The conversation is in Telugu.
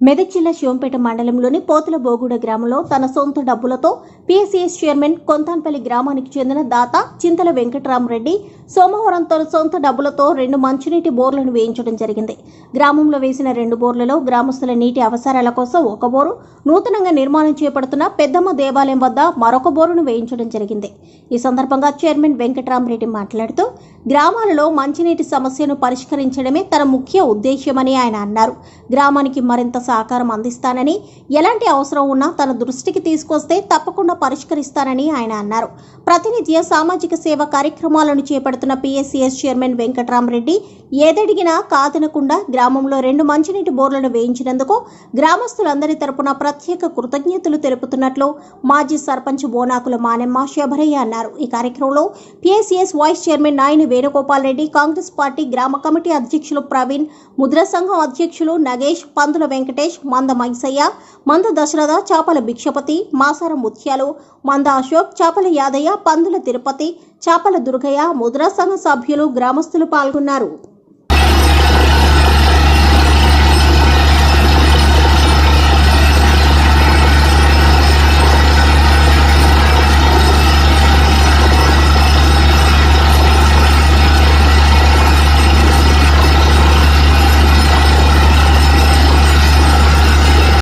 మెదక్ జిల్లా శివంపేట మండలంలోని పోతుల బోగూడ గ్రామంలో తన సొంత డబ్బులతో పీఎస్సీఎస్ చైర్మన్ కొంతాన్పల్లి గ్రామానికి చెందిన దాత చింతల వెంకటరామరెడ్డి సోమవారం తన సొంత డబ్బులతో రెండు మంచినీటి బోర్లను వేయించడం జరిగింది. గ్రామంలో వేసిన రెండు బోర్లలో గ్రామస్తుల నీటి అవసరాల కోసం ఒక బోరు నూతనంగా నిర్మాణం చేపడుతున్న పెద్దమ్మ దేవాలయం వద్ద మరొక బోరును వేయించడం జరిగింది. ఈ సందర్భంగా చైర్మన్ వెంకటరామరెడ్డి మాట్లాడుతూ గ్రామాలలో మంచినీటి సమస్యను పరిష్కరించడమే తన ముఖ్య ఉద్దేశ్యమని ఆయన అన్నారు. గ్రామానికి మరింత సహకారం అందిస్తానని ఎలాంటి అవసరం ఉన్నా తన దృష్టికి తీసుకొస్తే తప్పకుండా పరిష్కరిస్తానని ఆయన అన్నారు. ప్రతినిత్య సామాజిక సేవ కార్యక్రమాలను చేపడుతున్న పిఎస్సిఎస్ చైర్మన్ వెంకటరామరెడ్డి ఏదడిగినా కాదనకుండా గ్రామంలో రెండు మంచినీటి బోర్లను వేయించినందుకు గ్రామస్తులందరి తరపున ప్రత్యేక కృతజ్ఞతలు తెలుపుతున్నట్లు మాజీ సర్పంచ్ బోనాకుల మానెమ్మ శబరయ్య అన్నారు. ఈ కార్యక్రమంలో PSCS vice chairman Nayani Venugopal Reddy Congress party గ్రామ కమిటీ అధ్యక్షులు ప్రవీణ్ ముద్ర సంఘం అధ్యక్షులు నగేష్ పందుల వెంకటేష్ మంద మైసయ్య మంద దశరథ చాపల భిక్షపతి మాసార ముత్యాలు మంద అశోక్ చాపల యాదయ్య పందుల తిరుపతి చాపల దుర్గయ్య ముద్రా సంఘ సభ్యులు గ్రామస్తులు పాల్గొన్నారు.